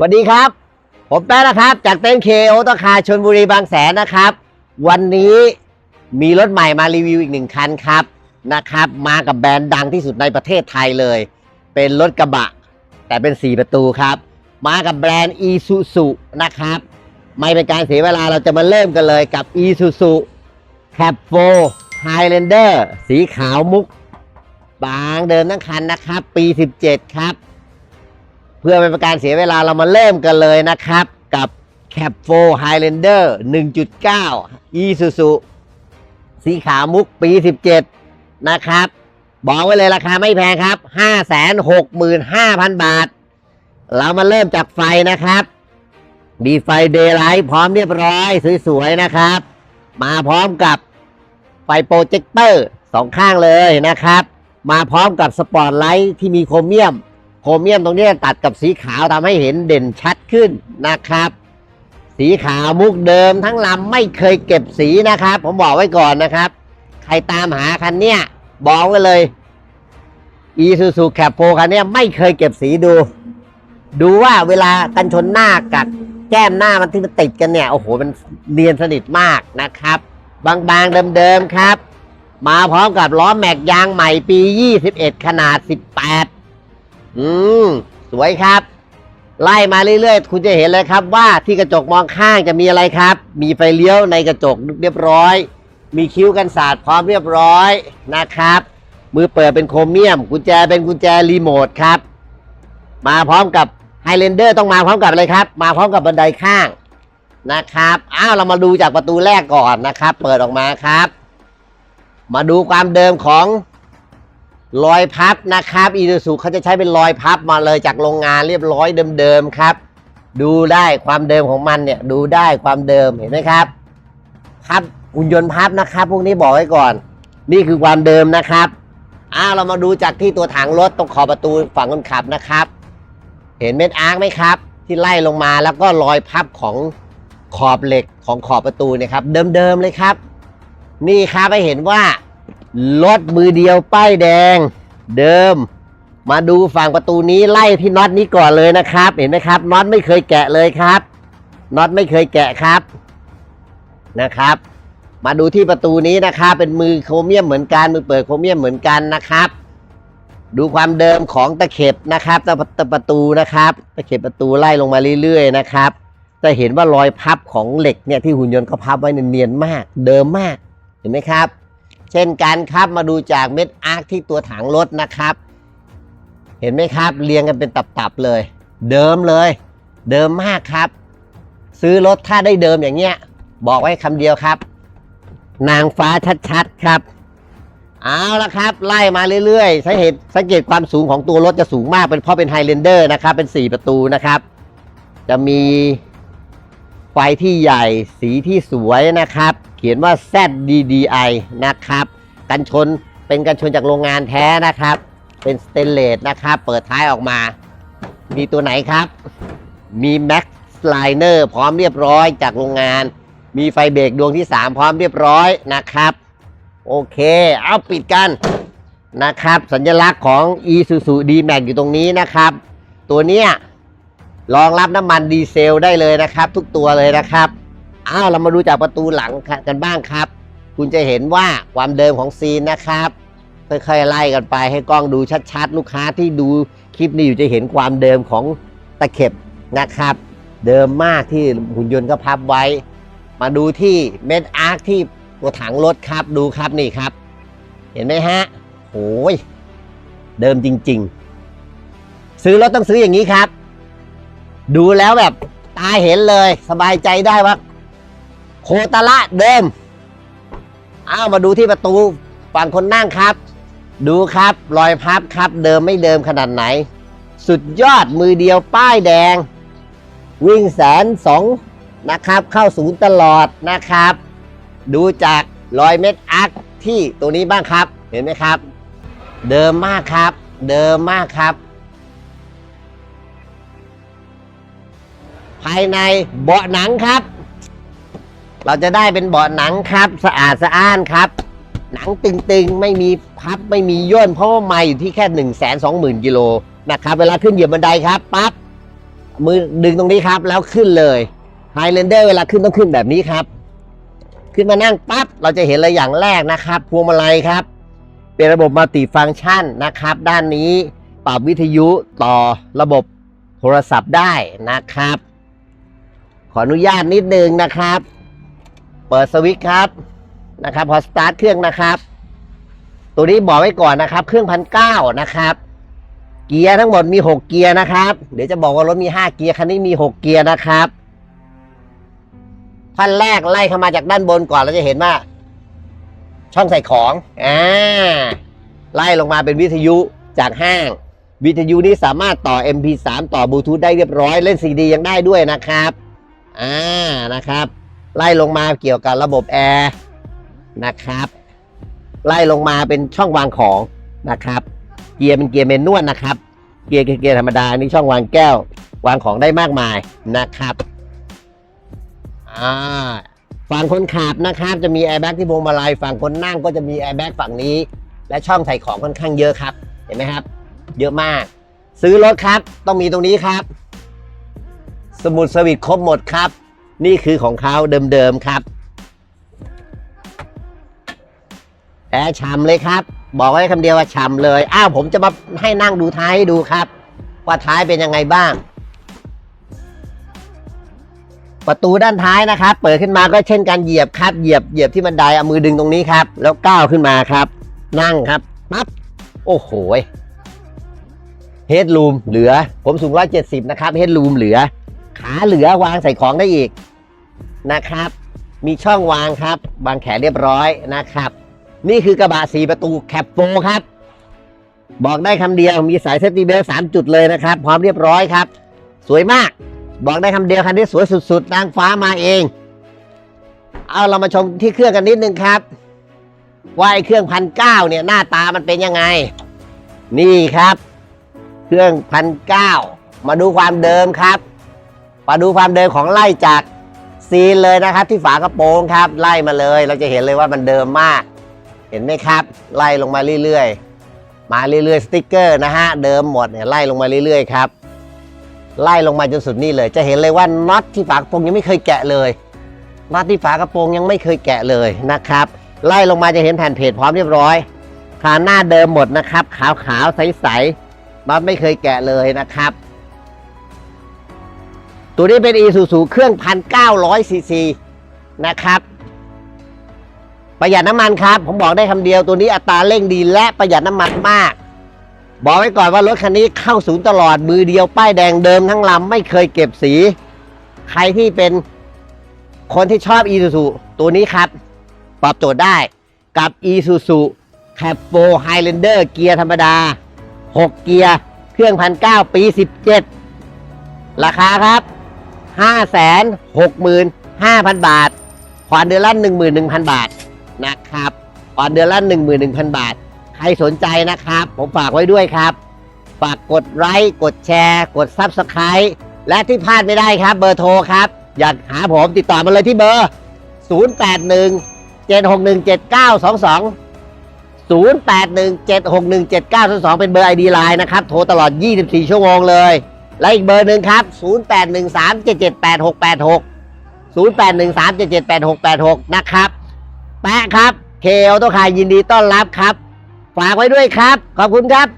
สวัสดีครับ ผมแป๊ะนะครับ จากเต้นเคโอตคาชนบุรีบางแสนนะครับ วันนี้มีรถใหม่มารีวิวอีกหนึ่งคันครับนะครับ มากับแบรนด์ดังที่สุดในประเทศไทยเลย เป็นรถกระบะ แต่เป็น 4 ประตูครับ มากับแบรนด์ e s u s u นะครับ ไม่เป็นการเสียเวลาเราจะมาเริ่มกันเลยกับ e s u s u Cap 4 Highlander สีขาวมุก บางเดิมทั้งคันนะครับ ปี 17 ครับ เพื่อไม่เป็นการเสียเวลาเรามาเริ่มกันเลยนะครับ กับ Cap 4 Highlander 1.9 Isuzu สีขาวมุกปี 17 นะครับ บอกไว้เลยราคาไม่แพงครับ 565,000 บาท เรามาเริ่มจากไฟนะครับ มีไฟเดย์ไลท์พร้อมเรียบร้อย สวยๆ นะครับ มาพร้อมกับไฟโปรเจคเตอร์สองข้างเลยนะครับ มาพร้อมกับสปอตไลท์ที่มีโครเมียม เมียมตรงนี้ตัดกับสีขาวทำให้เห็นเด่นชัดขึ้นนะครับ สีขาวมุกเดิมทั้งลำไม่เคยเก็บสีนะครับ ผมบอกไว้ก่อนนะครับ ใครตามหาคันเนี้ยบอกไว้เลย Isuzu Cap 4คันเนี้ยไม่เคยเก็บสีดู ดูว่าเวลากันชนหน้ากับแก้มหน้ามันที่มันติดกันเนี่ย โอ้โห มันเนียนสนิทมากนะครับ บางๆเดิมๆครับ มาพร้อมกับล้อแม็กยางใหม่ปี 21 ขนาด 18 อืม สวยครับ ไล่มาเรื่อยๆ คุณจะเห็นเลยครับ ว่าที่กระจกมองข้างจะมีอะไรครับ มีไฟเลี้ยวในกระจกเรียบร้อย มีคิ้วกันสาดพร้อมเรียบร้อยนะครับ มือเปิดเป็นโครเมียม กุญแจเป็นกุญแจรีโมทครับ มาพร้อมกับไฮเลนเดอร์ต้องมาพร้อมกับอะไรครับ มาพร้อมกับบันไดข้างนะครับอ้าวเรามาดูจากประตูแรกก่อนนะครับ เปิดออกมาครับ มาดูความเดิมของ รอยพับนะครับอี u ูเขาจะใช้เป็นรอยพับมาเลยจากโรงงานเรียบร้อยเดิมๆครับ ดูได้ความเดิมของมันเนี่ยดูได้ความเดิมเห็นไหมครับพับหุ่นยนต์พับนะครับ พวกนี้บอกไว้ก่อน นี่คือความเดิมนะครับอ้าวเรามาดูจากที่ตัวถังรถตรงขอบประตูฝั่งคนขับนะครับ เห็นเม็ดอาร์คไหมครับ ที่ไล่ลงมาแล้วก็รอยพับของขอบเหล็กของขอบประตูเนี่ยครับ เดิมๆเลยครับ นี่ครับให้เห็นว่า รถมือเดียวป้ายแดง เดิม มาดูฝั่งประตูนี้ไล่ที่น็อตนี้ก่อนเลยนะครับ เห็นไหมครับน็อตไม่เคยแกะเลยครับน็อตไม่เคยแกะครับนะครับ มาดูที่ประตูนี้นะครับ เป็นมือโครเมียมเหมือนกันมือเปิดโครเมียมเหมือนกันนะครับ ดูความเดิมของตะเข็บนะครับตะตะประตูนะครับ ตะเข็บประตูไล่ลงมาเรื่อยๆนะครับจะเห็นว่ารอยพับของเหล็กเนี่ยที่หุ่นยนต์เขาพับไว้เนียนๆมาก เดิมมากเห็นไหมครับ เช่นกันครับมาดูจากเม็ดอาร์คที่ตัวถังรถนะครับ เห็นไหมครับเรียงกันเป็นตับๆเลย เดิมเลย เดิมมากครับ ซื้อรถถ้าได้เดิมอย่างเงี้ย บอกไว้คำเดียวครับ นางฟ้าชัดๆครับ เอาละครับ ไล่มาเรื่อยๆสังเกตสังเกตความสูงของตัวรถจะสูงมากเป็นเพราะเป็นไฮเลนเดอร์นะครับ เป็น 4 ประตูนะครับ จะมีไฟที่ใหญ่สีที่สวยนะครับ เขียนว่า ZDDI นะครับ กันชนเป็นกันชนจากโรงงานแท้นะครับ เป็นสเตนเลสนะครับ เปิดท้ายออกมา มีตัวไหนครับ มี Max Liner พร้อมเรียบร้อยจากโรงงาน มีไฟเบรกดวงที่ 3 พร้อมเรียบร้อยนะครับ โอเค เอาปิดกันนะครับ สัญลักษณ์ของ Isuzu D-Max อยู่ตรงนี้นะครับ ตัวเนี้ยรองรับน้ำมันดีเซลได้เลยนะครับ ทุกตัวเลยนะครับ อ้าวเรามาดูจากประตูหลังกันบ้างครับ คุณจะเห็นว่าความเดิมของซีนนะครับค่อยๆไล่กันไปให้กล้องดูชัดๆ ลูกค้าที่ดูคลิปนี้อยู่จะเห็นความเดิมของตะเข็บนะครับ เดิมมากที่หุ่นยนต์ก็พับไว้ มาดูที่เม็ดอาร์คที่ตัวถังรถครับดูครับนี่ครับ เห็นไหมฮะโอ้ยเดิมจริง ๆ ซื้อรถต้องซื้ออย่างนี้ครับ ดูแล้วแบบตาเห็นเลย สบายใจได้ว่า โคตรละเดิม เอ้ามาดูที่ประตูฝั่งคนนั่งครับ ดูครับรอยพับครับเดิมไม่เดิมขนาดไหน สุดยอดมือเดียวป้ายแดง วิ่งแสนสองนะครับ เข้าศูนย์ตลอดนะครับ ดูจากรอยเม็ดอาร์คที่ตัวนี้บ้างครับ เห็นไหมครับ เดิมมากครับ เดิมมากครับ ภายในเบาะหนังครับ เราจะได้เป็นเบาะหนังครับ สะอาดสะอ้านครับ หนังตึงๆ ไม่มีพับไม่มีย่นเพราะว่าไม่อยู่ที่แค่1นึ่งแสนสองหมื่นกิโลนะครับ เวลาขึ้นเหยียบบันไดครับปั๊บมือดึงตรงนี้ครับแล้วขึ้นเลยไฮเลนเดอร์เวลาขึ้นต้องขึ้นแบบนี้ครับ ขึ้นมานั่งปั๊บเราจะเห็นเลยอย่างแรกนะครับพวงมาลัยครับ เป็นระบบมัลติฟังก์ชันนะครับ ด้านนี้ปรับวิทยุต่อระบบโทรศัพท์ได้นะครับ ขออนุญาตนิดนึงนะครับ เปิดสวิตช์ครับนะครับ พอสตาร์ทเครื่องนะครับ ตัวนี้บอกไว้ก่อนนะครับ เครื่องพันเก้านะครับ เกียร์ทั้งหมดมีหกเกียร์นะครับ เดี๋ยวจะบอกว่ารถมีห้าเกียร์คันนี้มีหกเกียร์นะครับขั้นแรกไล่เข้ามาจากด้านบนก่อนเราจะเห็นว่า ช่องใส่ของอ่าไล่ลงมาเป็นวิทยุจากห้าง วิทยุนี้สามารถต่อ MP3 ต่อบลูทูธได้เรียบร้อยเล่นซีดียังได้ด้วยนะครับ อ่านะครับ ไล่ลงมาเกี่ยวกับระบบแอร์นะครับ ไล่ลงมาเป็นช่องวางของนะครับ เกียร์เป็นเกียร์เมนนวลนะครับ เกียร์เกียร์ธรรมดานี่ช่องวางแก้ว วางของได้มากมายนะครับอ่าฝั่งคนขับนะครับ จะมีแอร์แบ็กที่พวงมาลัยฝั่งคนนั่งก็จะมีแอร์แบ็กฝั่งนี้ และช่องใส่ของค่อนข้างเยอะครับ เห็นไหมครับ เยอะมาก ซื้อรถครับ ต้องมีตรงนี้ครับ สมุดสวิตครบหมดครับ นี่คือของเขาเดิมๆครับ แอร์ฉ่ำเลยครับ บอกไว้คำเดียวว่าฉ่ำเลย อ้าวผมจะมาให้นั่งดูท้ายให้ดูครับ ว่าท้ายเป็นยังไงบ้าง ประตูด้านท้ายนะครับ เปิดขึ้นมาก็เช่นการเหยียบครับ เหยียบเหยียบที่บันไดเอามือดึงตรงนี้ครับ แล้วก้าวขึ้นมาครับ นั่งครับปั๊บโอ้โหเฮดรูมเหลือ ผมสูงร้อยเจ็ดสิบนะครับ เฮดรูมเหลือ ขาเหลือวางใส่ของได้อีก นะครับ มีช่องวางครับ วางแขนเรียบร้อยนะครับ นี่คือกระบะสีประตูแคปโฟครับ บอกได้คำเดียวมีสายเซฟตี้เบลสามจุดเลยนะครับ พร้อมเรียบร้อยครับ สวยมาก บอกได้คำเดียวคันนี้สวยสุดๆนางฟ้ามาเอง เอาเรามาชมที่เครื่องกันนิดนึงครับว่าไอ้เครื่องพันเก้าเนี่ยหน้าตามันเป็นยังไง นี่ครับ เครื่องพันเก้ามาดูความเดิมครับ มาดูความเดิมของไล่จาก ซีนเลยนะครับ ที่ฝากระโปรงครับ ไล่มาเลย เราจะเห็นเลยว่ามันเดิมมาก เห็นไหมครับ ไล่ลงมาเรื่อยๆ มาเรื่อยๆสติกเกอร์นะฮะเดิมหมดเนี่ยไล่ลงมาเรื่อยๆครับไล่ลงมาจนสุดนี่เลย จะเห็นเลยว่าน็อตที่ฝากระโปรงยังไม่เคยแกะเลยน็อตที่ฝากระโปรงยังไม่เคยแกะเลยนะครับ ไล่ลงมาจะเห็นแผ่นเพจพร้อมเรียบร้อยคาหน้าเดิมหมดนะครับ ขาวๆใสๆน็อตไม่เคยแกะเลยนะครับ ตัวนี้เป็น Isuzu เครื่อง 1,900ซีซีนะครับ ประหยัดน้ำมันครับ ผมบอกได้คำเดียวตัวนี้อัตราเร่งดีและประหยัดน้ำมันมาก บอกไว้ก่อนว่ารถคันนี้เข้าศูนย์ตลอดมือเดียวป้ายแดงเดิมทั้งลำไม่เคยเก็บสี ใครที่เป็นคนที่ชอบ Isuzu ตัวนี้ครับ ปรับโจทย์ได้กับ Isuzu c a p 4 Highlander เกียร์ธรรมดา 6 เกียร์ เครื่องพันเก้าปี 17 ราคาครับ 565,000 บาท ผ่อนเดือนละ 11,000 บาทนะครับผ่อนเดือนละ 11,000 บาท ใครสนใจนะครับ ผมฝากไว้ด้วยครับ ฝากกดไลค์กดแชร์ กด Subscribe และที่พลาดไม่ได้ครับ เบอร์โทรครับ อยากหาผมติดต่อมาเลยที่เบอร์ 081 761 7922 081 761 7922 เป็นเบอร์ ID Line นะครับ โทรตลอด 24 ชั่วโมงเลย และอีกเบอร์หนึ่งครับ 0813 778686 0813 778686 นะครับ แปะครับ เคออโตคายยินดีต้อนรับครับ ฝากไว้ด้วยครับ ขอบคุณครับ